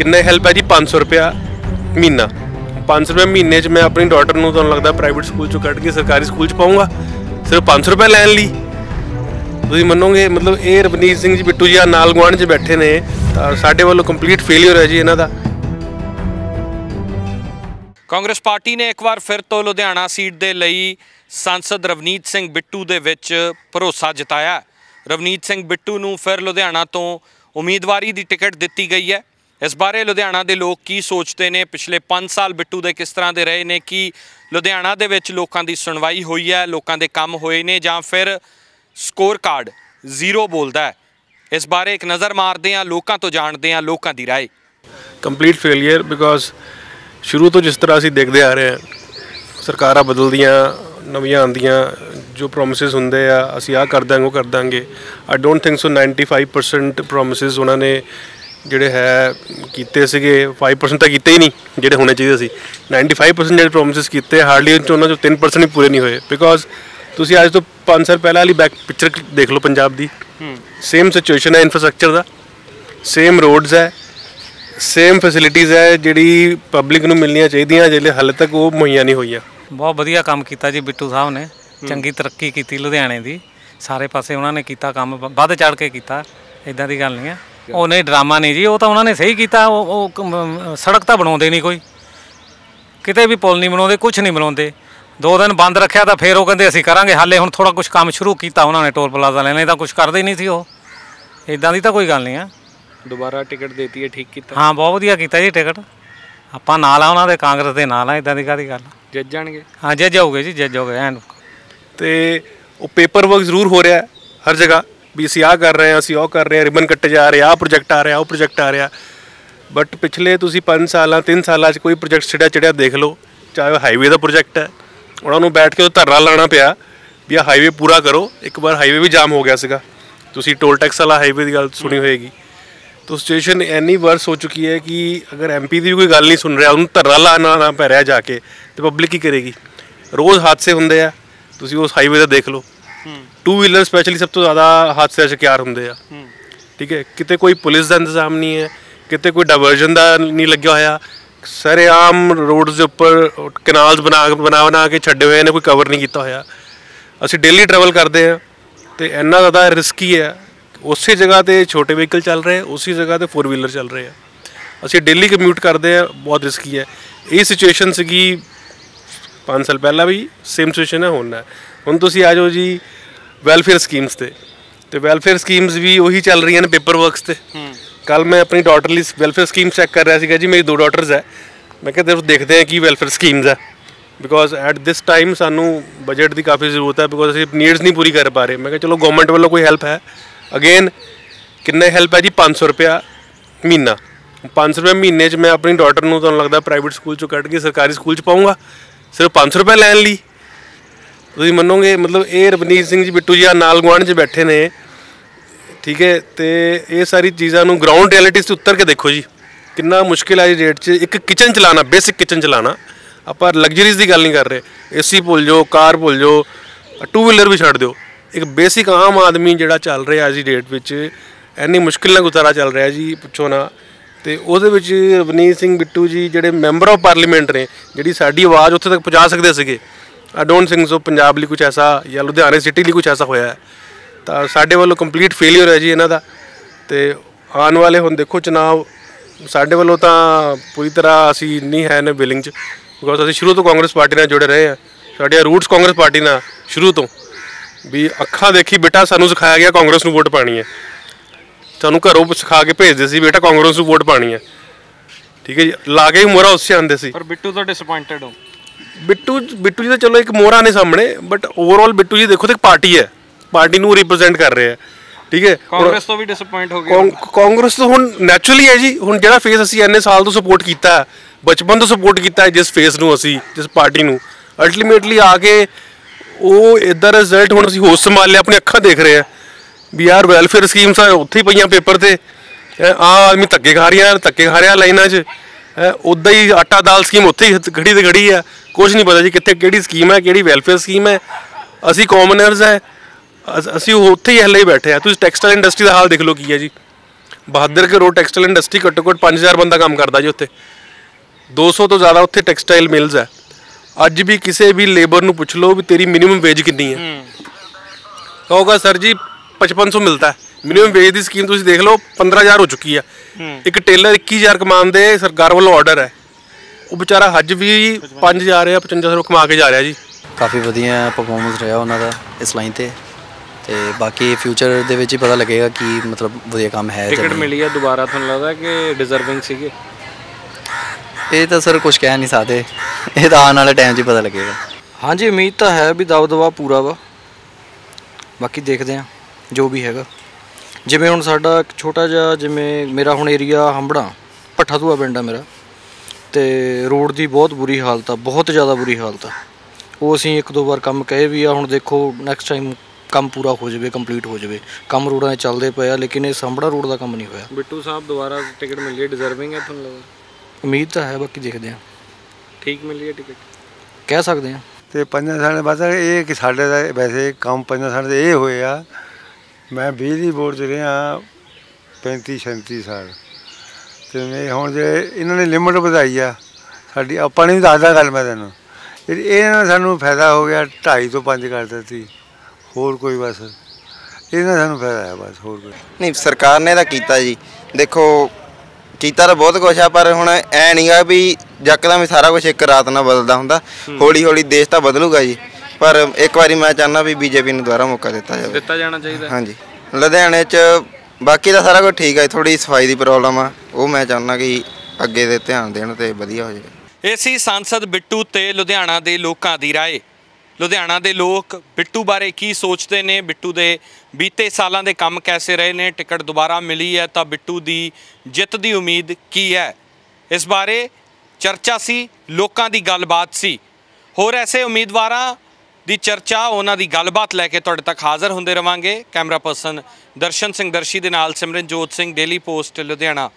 ਕਿੰਨੇ ਹੈਲਪ ਹੈ ਜੀ? 500 ਰੁਪਿਆ ਮਹੀਨਾ। 500 ਰੁਪਏ ਮਹੀਨੇ 'ਚ ਮੈਂ ਆਪਣੀ ਡਾਟਰ ਨੂੰ ਤੁਹਾਨੂੰ ਲੱਗਦਾ ਪ੍ਰਾਈਵੇਟ ਸਕੂਲ 'ਚੋਂ ਕੱਢ ਕੇ ਸਰਕਾਰੀ ਸਕੂਲ 'ਚ ਪਾਉਂਗਾ ਸਿਰਫ 500 ਰੁਪਏ ਲੈਣ ਲਈ। ਤੁਸੀਂ ਮੰਨੋਗੇ, ਮਤਲਬ ਇਹ ਰਵਨੀਤ ਸਿੰਘ ਜੀ, ਬਿੱਟੂ ਜੀ ਆ ਨਾਲ ਗੁਆਂਢ 'ਚ ਬੈਠੇ ਨੇ, ਤਾਂ ਸਾਡੇ ਵੱਲੋਂ ਕੰਪਲੀਟ ਫੇਲਿਅਰ ਹੈ ਜੀ ਇਹਨਾਂ ਦਾ। ਕਾਂਗਰਸ ਪਾਰਟੀ ਨੇ ਇੱਕ ਵਾਰ ਫਿਰ ਤੋਂ ਲੁਧਿਆਣਾ ਸੀਟ ਦੇ ਲਈ ਸੰਸਦ ਰਵਨੀਤ ਸਿੰਘ ਬਿੱਟੂ ਦੇ ਵਿੱਚ ਭਰੋਸਾ ਜਤਾਇਆ। ਰਵਨੀਤ ਸਿੰਘ ਬਿੱਟੂ ਨੂੰ ਫਿਰ ਲੁਧਿਆਣਾ ਤੋਂ ਉਮੀਦਵਾਰੀ ਦੀ ਟਿਕਟ ਦਿੱਤੀ ਗਈ ਹੈ। ਇਸ ਬਾਰੇ ਲੁਧਿਆਣਾ ਦੇ ਲੋਕ ਕੀ ਸੋਚਦੇ ਨੇ? ਪਿਛਲੇ 5 ਸਾਲ ਬਿੱਟੂ ਦੇ ਕਿਸ ਤਰ੍ਹਾਂ ਦੇ ਰਹੇ ਨੇ? ਕਿ ਲੁਧਿਆਣਾ ਦੇ ਵਿੱਚ ਲੋਕਾਂ ਦੀ ਸੁਣਵਾਈ ਹੋਈ ਹੈ? ਲੋਕਾਂ ਦੇ ਕੰਮ ਹੋਏ ਨੇ ਜਾਂ ਫਿਰ ਸਕੋਰ ਕਾਰਡ ਜ਼ੀਰੋ ਬੋਲਦਾ ਹੈ? ਇਸ ਬਾਰੇ ਇੱਕ ਨਜ਼ਰ ਮਾਰਦੇ ਹਾਂ, ਲੋਕਾਂ ਤੋਂ ਜਾਣਦੇ ਹਾਂ, ਲੋਕਾਂ ਦੀ ਰਾਏ। ਕੰਪਲੀਟ ਫੇਲਿਅਰ ਬਿਕੋਜ਼ ਸ਼ੁਰੂ ਤੋਂ ਜਿਸ ਤਰ੍ਹਾਂ ਅਸੀਂ ਦੇਖਦੇ ਆ ਰਹੇ ਹਾਂ, ਸਰਕਾਰਾਂ ਬਦਲਦੀਆਂ, ਨਵੀਆਂ ਆਉਂਦੀਆਂ, ਜੋ ਪ੍ਰੋਮਿਸਸ ਹੁੰਦੇ ਆ, ਅਸੀਂ ਆਹ ਕਰ ਦਾਂਗੇ, ਉਹ ਕਰ ਦਾਂਗੇ। I don't think so 95% promises ਉਹਨਾਂ ਨੇ ਜਿਹੜੇ ਹੈ ਕੀਤੇ ਸੀਗੇ 5% ਤਾਂ ਕੀਤੇ ਹੀ ਨਹੀਂ ਜਿਹੜੇ ਹੋਣੇ ਚਾਹੀਦੇ ਸੀ। 95% ਜਿਹੜੇ ਪ੍ਰੋਮਿਸਸ ਕੀਤੇ ਹਾਰਡਲੀ ਉਹਨਾਂ ਚੋਂ 3% ਵੀ ਪੂਰੇ ਨਹੀਂ ਹੋਏ। ਬਿਕੋਜ਼ ਤੁਸੀਂ ਅੱਜ ਤੋਂ 5 ਸਾਲ ਪਹਿਲਾਂ ਵਾਲੀ ਬੈਕ ਪਿਕਚਰ ਦੇਖ ਲਓ ਪੰਜਾਬ ਦੀ। ਸੇਮ ਸਿਚੁਏਸ਼ਨ ਹੈ ਇਨਫਰਾਸਟ੍ਰਕਚਰ ਦਾ। ਸੇਮ ਰੋਡਸ ਹੈ। ਸੇਮ ਫੈਸਿਲਿਟੀਜ਼ ਹੈ ਜਿਹੜੀ ਪਬਲਿਕ ਨੂੰ ਮਿਲਣੀਆਂ ਚਾਹੀਦੀਆਂ ਜਿਹੜੇ ਹਾਲੇ ਤੱਕ ਉਹ ਮੁਹੱਈਆ ਨਹੀਂ ਹੋਈਆਂ। ਬਹੁਤ ਵਧੀਆ ਕੰਮ ਕੀਤਾ ਜੀ ਬਿੱਟੂ ਸਾਹਿਬ ਨੇ। ਚੰਗੀ ਤਰੱਕੀ ਕੀਤੀ ਲੁਧਿਆਣੇ ਦੀ। ਸਾਰੇ ਪਾਸੇ ਉਹਨਾਂ ਨੇ ਕੀਤਾ ਕੰਮ ਵੱਧ ਚੜ ਕੇ ਕੀਤਾ। ਇਦਾਂ ਦੀ ਗੱਲ ਨਹੀਂ ਹੈ। ਉਹ ਨਹੀਂ ਡਰਾਮਾ ਨਹੀਂ ਜੀ ਉਹ ਤਾਂ ਉਹਨਾਂ ਨੇ ਸਹੀ ਕੀਤਾ ਉਹ ਉਹ ਸੜਕ ਤਾਂ ਬਣਾਉਂਦੇ ਨਹੀਂ ਕੋਈ। ਕਿਤੇ ਵੀ ਪੁਲ ਨਹੀਂ ਬਣਾਉਂਦੇ ਕੁਝ ਨਹੀਂ ਬਣਾਉਂਦੇ। ਦੋ ਦਿਨ ਬੰਦ ਰੱਖਿਆ ਤਾਂ ਫਿਰ ਉਹ ਕਹਿੰਦੇ ਅਸੀਂ ਕਰਾਂਗੇ ਹਾਲੇ ਹੁਣ ਥੋੜਾ ਕੁਝ ਕੰਮ ਸ਼ੁਰੂ ਕੀਤਾ ਉਹਨਾਂ ਨੇ ਟੋਲ ਪਲਾਜ਼ਾ ਲੈਣੇ ਤਾਂ ਕੁਝ ਕਰਦੇ ਹੀ ਨਹੀਂ ਸੀ ਉਹ। ਇਦਾਂ ਦੀ ਤਾਂ ਕੋਈ ਗੱਲ ਨਹੀਂ ਆ। ਦੁਬਾਰਾ ਟਿਕਟ ਦੇਤੀ ਹੈ ਠੀਕ ਕੀਤਾ? ਹਾਂ ਬਹੁਤ ਵਧੀਆ ਕੀਤਾ ਜੀ ਟਿਕਟ। ਆਪਾਂ ਨਾਲ ਆ ਉਹਨਾਂ ਦੇ ਕਾਂਗਰਸ ਦੇ ਨਾਲ ਆ ਇਦਾਂ ਦੀ ਕਾਦੀ ਗੱਲ ਜਿੱਤ ਜਾਣਗੇ? ਹਾਂ ਜੱਜ ਜਾਓਗੇ ਜੀ ਜੱਜ ਜਾਓਗੇ ਐਨ। ਤੇ ਉਹ ਪੇਪਰ ਵਰਕ ਜ਼ਰੂਰ ਹੋ ਰਿਹਾ ਹੈ ਹਰ ਜਗ੍ਹਾ। ਵੀ ਅਸੀਂ ਆਹ ਕਰ ਰਹੇ ਹਾਂ, ਅਸੀਂ ਉਹ ਕਰ ਰਹੇ ਹਾਂ, ਰਿਬਨ ਕੱਟੇ ਜਾ ਰਹੇ ਆ, ਆਹ ਪ੍ਰੋਜੈਕਟ ਆ ਰਿਹਾ, ਉਹ ਪ੍ਰੋਜੈਕਟ ਆ ਰਿਹਾ। ਬਟ ਪਿਛਲੇ ਤੁਸੀਂ 5 ਸਾਲਾਂ 3 ਸਾਲਾਂ 'ਚ ਕੋਈ ਪ੍ਰੋਜੈਕਟ ਛੜਿਆ ਚੜਿਆ ਦੇਖ ਲਓ, ਚਾਹੇ ਉਹ ਹਾਈਵੇ ਦਾ ਪ੍ਰੋਜੈਕਟ ਹੈ, ਉਹਨਾਂ ਨੂੰ ਬੈਠ ਕੇ ਉਹ ਧਰਨਾ ਲਾਣਾ ਪਿਆ ਵੀ ਆ ਹਾਈਵੇ ਪੂਰਾ ਕਰੋ। ਇੱਕ ਵਾਰ ਹਾਈਵੇ ਵੀ ਜਾਮ ਹੋ ਗਿਆ ਸੀਗਾ। ਤੁਸੀਂ ਟੋਲ ਟੈਕਸ ਵਾਲਾ ਹਾਈਵੇ ਦੀ ਗੱਲ ਸੁਣੀ ਹੋਏਗੀ। ਤੋ ਸਿਚੁਏਸ਼ਨ ਇੰਨੀ ਵਰਸ ਹੋ ਚੁੱਕੀ ਹੈ ਕਿ ਅਗਰ ਐਮਪੀ ਦੀ ਵੀ ਕੋਈ ਗੱਲ ਨਹੀਂ ਸੁਣ ਰਿਹਾ, ਉਹਨੂੰ ਧਰਨਾ ਲਾਣਾ ਨਾ ਪੈ ਰਿਹਾ ਜਾ ਕੇ, ਤੇ ਪਬਲਿਕ ਕੀ ਕਰੇਗੀ? ਰੋਜ਼ ਹਾਦਸੇ ਹੁੰਦੇ ਆ। ਤੁਸੀਂ ਉਸ ਹਾਈਵੇ ਦਾ ਦੇਖ ਲਓ। ਟੂ ਵੀਲਰ ਸਪੈਸ਼ਲੀ ਸਭ ਤੋਂ ਜ਼ਿਆਦਾ ਹਾਦਸੇ ਦਾ ਸ਼ਿਕਾਰ ਹੁੰਦੇ ਆ। ਠੀਕ ਹੈ ਕਿਤੇ ਕੋਈ ਪੁਲਿਸ ਦਾ ਇੰਤਜ਼ਾਮ ਨਹੀਂ ਹੈ ਕਿਤੇ ਕੋਈ ਡਾਇਵਰਜਨ ਦਾ ਨਹੀਂ ਲੱਗਿਆ ਹੋਇਆ। ਸਾਰੇ ਆਮ ਰੋਡਸ ਦੇ ਉੱਪਰ ਕੈਨਾਲਸ ਬਣਾ ਬਣਾ ਬਣਾ ਕੇ ਛੱਡੇ ਹੋਏ ਨੇ ਕੋਈ ਕਵਰ ਨਹੀਂ ਕੀਤਾ ਹੋਇਆ। ਅਸੀਂ ਡੇਲੀ ਟਰੈਵਲ ਕਰਦੇ ਆ ਤੇ ਇੰਨਾ ਜ਼ਿਆਦਾ ਰਿਸਕੀ ਹੈ। ਉਸੇ ਜਗ੍ਹਾ ਤੇ ਛੋਟੇ ਵਹੀਕਲ ਚੱਲ ਰਹੇ ਉਸੇ ਜਗ੍ਹਾ ਤੇ 4 ਵੀਲਰ ਚੱਲ ਰਹੇ ਆ। ਅਸੀਂ ਡੇਲੀ ਕਮਿਊਟ ਕਰਦੇ ਆ ਬਹੁਤ ਰਿਸਕੀ ਹੈ। ਇਹ ਸਿਚੁਏਸ਼ਨ ਸੀਗੀ 5 ਸਾਲ ਪਹਿਲਾਂ ਵੀ ਸੇਮ ਸਿਚੁਏਸ਼ਨ ਹੈ ਹੁਣ ਹੁਣ ਤੁਸੀਂ ਆ ਜਾਓ ਜੀ ਵੈਲਫੇਅਰ ਸਕੀਮਸ ਤੇ। ਤੇ ਵੈਲਫੇਅਰ ਸਕੀਮਸ ਵੀ ਉਹੀ ਚੱਲ ਰਹੀਆਂ ਨੇ ਪੇਪਰ ਵਰਕਸ ਤੇ ਕੱਲ ਮੈਂ ਆਪਣੀ ਡਾਟਰ ਲਈ ਵੈਲਫੇਅਰ ਸਕੀਮ ਚੈੱਕ ਕਰ ਰਿਹਾ ਸੀਗਾ ਜੀ ਮੇਰੀ ਦੋ ਡਾਟਰਸ ਹੈ। ਮੈਂ ਕਿਹਾ ਦੇਖੋ ਦੇਖਦੇ ਹਾਂ ਕੀ ਵੈਲਫੇਅਰ ਸਕੀਮਸ ਹੈ। ਬਿਕੋਜ਼ ਐਟ ਦਿਸ ਟਾਈਮ ਸਾਨੂੰ ਬਜਟ ਦੀ ਕਾਫੀ ਜ਼ਰੂਰਤ ਹੈ ਬਿਕੋਜ਼ ਅਸੀਂ ਨੀਡਸ ਨਹੀਂ ਪੂਰੀ ਕਰ ਪਾ ਰਹੇ। ਮੈਂ ਕਿਹਾ ਚਲੋ ਗਵਰਨਮੈਂਟ ਵੱਲੋਂ ਕੋਈ ਹੈਲਪ ਹੈ। ਅਗੇਨ ਕਿੰਨੇ ਹੈਲਪ ਹੈ ਜੀ? 500 ਰੁਪਿਆ ਮਹੀਨਾ। 500 ਰੁਪਏ ਮਹੀਨੇ 'ਚ ਮੈਂ ਆਪਣੀ ਡਾਟਰ ਨੂੰ ਤੁਹਾਨੂੰ ਲੱਗਦਾ ਪ੍ਰਾਈਵੇਟ ਸਕੂਲ 'ਚੋਂ ਕੱਢ ਕੇ ਸਰਕਾਰੀ ਸਕੂਲ 'ਚ ਪਾਉਂਗਾ ਸਿਰਫ 500 ਰੁਪਏ ਲੈਣ ਲਈ। ਤੁਸੀਂ ਮੰਨੋਗੇ, ਮਤਲਬ ਇਹ ਰਵਨੀਤ ਸਿੰਘ ਜੀ, ਬਿੱਟੂ ਜੀ ਆ ਨਾਲ ਗੁਆਂਢ 'ਚ ਬੈਠੇ ਨੇ। ਠੀਕ ਹੈ, ਤੇ ਇਹ ਸਾਰੀ ਚੀਜ਼ਾਂ ਨੂੰ ਗਰਾਊਂਡ ਰਿਐਲਿਟੀਜ਼ ਤੇ ਉਤਰ ਕੇ ਦੇਖੋ ਜੀ। ਕਿੰਨਾ ਮੁਸ਼ਕਿਲ ਹੈ ਇਹ ਡੇਟ 'ਚ। ਇੱਕ ਕਿਚਨ ਚਲਾਉਣਾ ਬੇਸਿਕ ਕਿਚਨ ਚਲਾਉਣਾ। ਆਪਾਂ ਲਗਜ਼ਰੀਜ਼ ਦੀ ਗੱਲ ਨਹੀਂ ਕਰ ਰਹੇ। ਏਸੀ ਭੁੱਲ ਜਾਓ, ਕਾਰ ਭੁੱਲ ਜਾਓ ਟੂ ਵੀਲਰ ਵੀ ਛੱਡ ਦਿਓ। ਇੱਕ ਬੇਸਿਕ ਆਮ ਆਦਮੀ ਜਿਹੜਾ ਚੱਲ ਰਿਹਾ ਅੱਜ ਦੀ ਡੇਟ ਵਿੱਚ, ਇੰਨੀ ਮੁਸ਼ਕਿਲ ਨਾਲ ਗੁਜ਼ਾਰਾ ਚੱਲ ਰਿਹਾ ਜੀ, ਪੁੱਛੋ ਨਾ। ਤੇ ਉਹਦੇ ਵਿੱਚ ਰਵਨੀਤ ਸਿੰਘ, ਬਿੱਟੂ ਜੀ ਜਿਹੜੇ ਮੈਂਬਰ ਆਫ ਪਾਰਲੀਮੈਂਟ ਨੇ, ਜਿਹੜੀ ਸਾਡੀ ਆਵਾਜ਼ ਉੱਥੇ ਤੱਕ ਪਹੁੰਚਾ ਸਕਦੇ ਸੀਗੇ। I don't think so Punjab ਲਈ ਕੁਝ ਐਸਾ ਜਾਂ ਲੁਧਿਆਣੇ ਸਿਟੀ ਲਈ ਕੁਝ ਐਸਾ ਹੋਇਆ ਹੈ। ਤਾਂ ਸਾਡੇ ਵੱਲੋਂ ਕੰਪਲੀਟ ਫੇਲਿਅਰ ਹੈ ਜੀ ਇਹਨਾਂ ਦਾ। ਤੇ ਆਉਣ ਵਾਲੇ ਹੁਣ ਦੇਖੋ ਚੁਣਾਵ, ਸਾਡੇ ਵੱਲੋਂ ਤਾਂ ਪੂਰੀ ਤਰ੍ਹਾਂ ਅਸੀਂ ਨਹੀਂ ਹੈ ਨੇ ਵਿਲਿੰਗ ਚ ਬਿਕੋਜ਼ ਅਸੀਂ ਸ਼ੁਰੂ ਤੋਂ ਕਾਂਗਰਸ ਪਾਰਟੀ ਨਾਲ ਜੁੜੇ ਰਹੇ ਹਾਂ। ਸਾਡੀਆਂ ਰੂਟਸ ਕਾਂਗਰਸ ਪਾਰਟੀ ਨਾਲ ਸ਼ੁਰੂ ਤੋਂ। ਵੀ ਅੱਖਾਂ ਦੇਖੀ ਬੇਟਾ ਸਾਨੂੰ ਸਿਖਾਇਆ ਗਿਆ ਕਾਂਗਰਸ ਨੂੰ ਵੋਟ ਪਾਣੀ ਹੈ। ਸਾਨੂੰ ਘਰੋਂ ਸਿਖਾ ਕੇ ਭੇਜਦੇ ਸੀ, ਬੇਟਾ ਕਾਂਗਰਸ ਨੂੰ ਵੋਟ ਪਾਣੀ ਹੈ। ਠੀਕ ਹੈ ਜੀ ਲਾ ਕੇ ਹੀ ਮੋਰਾ ਉਸੇ ਆਉਂਦੇ ਸੀ। ਪਰ ਬਿੱਟੂ ਤੋਂ ਡਿਸਪਾਇੰਟਡ ਹੋ। ਬਿੱਟੂ ਬਿੱਟੂ ਜੀ ਤਾਂ ਚਲੋ ਇੱਕ ਮੋਹਰਾ ਨੇ ਸਾਹਮਣੇ ਬਟ ਓਵਰਆਲ ਬਿੱਟੂ ਜੀ ਦੇਖੋ ਤੇ ਇੱਕ ਪਾਰਟੀ ਹੈ। ਪਾਰਟੀ ਨੂੰ ਰਿਪਰੈਜ਼ੈਂਟ ਕਰ ਰਹੇ ਆ ਠੀਕ ਹੈ? ਕਾਂਗਰਸ ਤੋਂ ਵੀ ਡਿਸਪਾਇੰਟ ਹੋ ਗਏ ਕਾਂਗ- ਕਾਂਗਰਸ ਤੋਂ ਹੁਣ ਨੈਚੁਰਲੀ ਹੈ ਜੀ। ਹੁਣ ਜਿਹੜਾ ਫੇਸ ਅਸੀਂ ਇੰਨੇ ਸਾਲ ਤੋਂ ਸਪੋਰਟ ਕੀਤਾ ਹੈ, ਬਚਪਨ ਤੋਂ ਸਪੋਰਟ ਕੀਤਾ ਹੈ ਜਿਸ ਫੇਸ ਨੂੰ ਅਸੀਂ ਜਿਸ ਪਾਰਟੀ ਨੂੰ। ਅਲਟੀਮੇਟਲੀ ਆ ਕੇ ਉਹ ਇਦਾਂ ਰਿਜ਼ਲਟ ਹੁਣ ਅਸੀਂ ਹੋਸ਼ ਸੰਭਾਲ ਲਿਆ ਆਪਣੀ ਅੱਖਾਂ ਦੇਖ ਰਹੇ ਆ ਵੀ ਯਾਰ ਵੈਲਫੇਅਰ ਸਕੀਮਸ ਆ ਉੱਥੇ ਹੀ ਪਈਆਂ ਪੇਪਰ ਤੇ। ਆ ਆਦਮੀ ਧੱਕੇ ਖਾ ਰਿਹਾ ਧੱਕੇ ਖਾ ਰਿਹਾ ਲਾਈਨਾਂ 'ਚ। ਉਦਾਂ ਹੀ ਆਟਾ ਦਾਲ ਸਕੀਮ ਉੱਥੇ ਹੀ ਖੜੀ ਤੇ ਖੜੀ ਆ ਕੁਝ ਨਹੀਂ ਪਤਾ ਜੀ ਕਿੱਥੇ ਕਿਹੜੀ ਸਕੀਮ ਹੈ ਕਿਹੜੀ ਵੈਲਫੇਅਰ ਸਕੀਮ ਹੈ। ਅਸੀਂ ਕਾਮਨਰਸ ਹੈ ਅਸ- ਉੱਥੇ ਹੀ ਹੱਲੇ ਹੀ ਬੈਠੇ ਆ ਤੁਸੀਂ ਟੈਕਸਟਾਈਲ ਇੰਡਸਟਰੀ ਦਾ ਹਾਲ ਦੇਖ ਲਓ ਕੀ ਹੈ ਜੀ। Bahadur Ke road textile industry ਘੱਟੋ ਘੱਟ 5000 ਬੰਦਾ ਕੰਮ ਕਰਦਾ ਜੀ ਉੱਥੇ। 200 ਤੋਂ ਜ਼ਿਆਦਾ ਉੱਥੇ ਟੈਕਸਟਾਈਲ ਮਿਲਸ ਹੈ। ਅੱਜ ਵੀ ਕਿਸੇ ਵੀ ਲੇਬਰ ਨੂੰ ਪੁੱਛ ਲਓ ਵੀ ਤੇਰੀ ਮਿਨੀਮਮ ਵੇਜ ਕਿੰਨੀ ਹੈ। ਕਹੋਗਾ ਸਰ ਜੀ 5500 ਮਿਲਦਾ ਮਿਨੀਮਮ ਵੇਜ ਦੀ ਸਕੀਮ ਤੁਸੀਂ ਦੇਖ ਲਓ 15000 ਹੋ ਚੁੱਕੀ ਹੈ। ਇੱਕ ਟੇਲਰ 21000 ਕਮਾਉਣ ਦੇ ਸਰਕਾਰ ਵੱਲੋਂ ਆਰਡਰ ਹੈ। ਉਹ ਵਿਚਾਰਾ ਅੱਜ ਵੀ 5000 ਜਾਂ 5500 ਕਮਾ ਕੇ ਜਾ ਰਿਹਾ ਜੀ। ਕਾਫੀ ਵਧੀਆ ਪਰਫਾਰਮੈਂਸ ਰਿਹਾ ਉਹਨਾਂ ਦਾ ਇਸ ਲਾਈਨ ਤੇ। ਤੇ ਬਾਕੀ ਫਿਊਚਰ ਦੇ ਵਿੱਚ ਹੀ ਪਤਾ ਲੱਗੇਗਾ ਕਿ ਮਤਲਬ ਵਧੀਆ ਕੰਮ ਹੈ ਟਿਕਟ। ਮਿਲੀ ਹੈ ਦੁਬਾਰਾ ਤੁਹਾਨੂੰ ਲੱਗਦਾ ਕਿ ਡਿਜ਼ਰਵਿੰਗ ਸੀਗੇ? ਇਹ ਤਾਂ ਸਰ ਕੁਝ ਕਹਿ ਨਹੀਂ ਸਕਦੇ। ਇਹ ਤਾਂ ਆਉਣ ਵਾਲੇ ਟਾਈਮ 'ਚ ਹੀ ਪਤਾ ਲੱਗੇਗਾ। ਹਾਂਜੀ ਉਮੀਦ ਤਾਂ ਹੈ ਵੀ ਦਬਦਬਾ ਪੂਰਾ ਵਾ। ਬਾਕੀ ਦੇਖਦੇ ਆ ਜੋ ਵੀ ਹੈਗਾ। ਜਿਵੇਂ ਹੁਣ ਸਾਡਾ ਇੱਕ ਛੋਟਾ ਜਿਹਾ ਜਿਵੇਂ ਮੇਰਾ ਹੁਣ ਏਰੀਆ ਹੰਬੜਾ ਪੱਠਾ ਧੂਆ ਪਿੰਡ ਆ ਮੇਰਾ ਤੇ ਰੋਡ ਦੀ ਬਹੁਤ ਬੁਰੀ ਹਾਲਤ ਆ ਬਹੁਤ ਜ਼ਿਆਦਾ ਬੁਰੀ ਹਾਲਤ ਆ। ਉਹ ਅਸੀਂ ਇੱਕ ਦੋ ਵਾਰ ਕੰਮ ਕਹੇ ਵੀ ਆ ਹੁਣ ਦੇਖੋ ਨੈਕਸਟ ਟਾਈਮ ਕੰਮ ਪੂਰਾ ਹੋ ਜਾਵੇ ਕੰਪਲੀਟ ਹੋ ਜਾਵੇ। ਕੰਮ ਰੋਡਾਂ 'ਚ ਚੱਲਦੇ ਪਏ ਆ ਲੇਕਿਨ ਇਹ ਸੰਭੜਾ ਰੋਡ ਦਾ ਕੰਮ ਨਹੀਂ ਹੋਇਆ। ਬਿੱਟੂ ਸਾਹਿਬ ਦੁਬਾਰਾ ਟਿਕਟ ਮਿਲੀ ਹੈ ਡਿਜ਼ਰਵਿੰਗ ਹੈ ਤੁਹਾਨੂੰ ਲੱਗਦਾ? ਉਮੀਦ ਤਾਂ ਹੈ ਬਾਕੀ ਦੇਖਦੇ ਆ ਠੀਕ ਮਿਲੀ ਹੈ ਟਿਕਟ ਕਹਿ ਸਕਦੇ ਆ ਤੇ ਪੰਜਾਂ ਸਾਲਾਂ ਬਾਅਦ ਇਹ ਕਿ ਸਾਡੇ ਦਾ ਵੈਸੇ ਕੰਮ ਪੰਜਾਂ ਸਾਲਾਂ ਦੇ ਇਹ ਹੋਏ ਆ ਮੈਂ ਬਿਜਲੀ ਬੋਰਡ 'ਚ ਰਿਹਾ 35 37 ਸਾਲ। ਤੇ ਮੈਂ ਹੁਣ ਜੇ ਇਹਨਾਂ ਨੇ ਲਿਮਟ ਵਧਾਈ ਆ ਸਾਡੀ ਆਪਾਂ ਨੇ ਵੀ ਦੱਸਦਾ ਗੱਲ ਮੈਂ ਤੈਨੂੰ। ਇਹ ਇਹਨਾਂ ਨਾਲ ਸਾਨੂੰ ਫਾਇਦਾ ਹੋ ਗਿਆ 2.5 ਤੋਂ 5 ਕਰ ਦਿੱਤੀ। ਹੋਰ ਕੋਈ ਬਸ ਇਹਨਾਂ ਸਾਨੂੰ ਫਾਇਦਾ ਹੈ ਬਸ ਹੋਰ ਕੋਈ। ਨਹੀਂ ਸਰਕਾਰ ਨੇ ਤਾਂ ਕੀਤਾ ਜੀ। ਦੇਖੋ ਕੀਤਾ ਤਾਂ ਬਹੁਤ ਕੁਛ ਆ ਪਰ ਹੁਣ ਐ ਨਹੀਂਗਾ ਵੀ ਯਕਦਮ ਹੀ ਸਾਰਾ ਕੁਝ ਇੱਕ ਰਾਤ ਨਾਲ ਬਦਲਦਾ ਹੁੰਦਾ। ਹੌਲੀ ਹੌਲੀ ਦੇਸ਼ ਤਾਂ ਬਦਲੂਗਾ ਜੀ। ਪਰ ਇੱਕ ਵਾਰੀ ਮੈਂ ਚਾਹੁੰਦਾ ਵੀ ਬੀਜੇਪੀ ਨੂੰ ਦੁਬਾਰਾ ਮੌਕਾ ਦਿੱਤਾ ਜਾਵੇ। ਦਿੱਤਾ ਜਾਣਾ ਚਾਹੀਦਾ। ਹੈ। ਹਾਂਜੀ। ਲੁਧਿਆਣੇ 'ਚ ਬਾਕੀ ਤਾਂ ਸਾਰਾ ਕੁਝ ਠੀਕ ਹੈ ਥੋੜੀ ਸਫ਼ਾਈ ਦੀ ਪ੍ਰੋਬਲਮ ਆ। ਉਹ ਮੈਂ ਚਾਹੁੰਦਾ ਕਿ ਅੱਗੇ ਦੇ ਧਿਆਨ ਦੇਣ ਤੇ ਵਧੀਆ ਹੋ ਜਾਵੇ। ਇਹ ਸੀ ਸੰਸਦ ਬਿੱਟੂ ਤੇ ਲੁਧਿਆਣਾ ਦੇ ਲੋਕਾਂ ਦੀ ਰਾਏ। ਲੁਧਿਆਣਾ ਦੇ ਲੋਕ ਬਿੱਟੂ ਬਾਰੇ ਕੀ ਸੋਚਦੇ ਨੇ? ਬਿੱਟੂ ਦੇ ਬੀਤੇ ਸਾਲਾਂ ਦੇ ਕੰਮ ਕੈਸੇ ਰਹੇ ਨੇ? ਟਿਕਟ ਦੁਬਾਰਾ ਮਿਲੀ ਹੈ ਤਾਂ ਬਿੱਟੂ ਦੀ ਜਿੱਤ ਦੀ ਉਮੀਦ ਕੀ ਹੈ? ਇਸ ਬਾਰੇ ਚਰਚਾ ਸੀ ਲੋਕਾਂ ਦੀ ਗੱਲਬਾਤ ਸੀ। ਹੋਰ ਐਸੇ ਉਮੀਦਵਾਰਾਂ ਦੀ ਚਰਚਾ, ਉਹਨਾਂ ਦੀ ਗੱਲਬਾਤ ਲੈ ਕੇ ਤੁਹਾਡੇ ਤੱਕ ਹਾਜ਼ਰ ਹੁੰਦੇ ਰਵਾਂਗੇ। ਕੈਮਰਾ ਪਰਸਨ ਦਰਸ਼ਨ ਸਿੰਘ ਦਰਸ਼ੀ ਦੇ ਨਾਲ ਸਿਮਰਨਜੋਤ ਸਿੰਘ, ਡੇਲੀ ਪੋਸਟ, ਲੁਧਿਆਣਾ।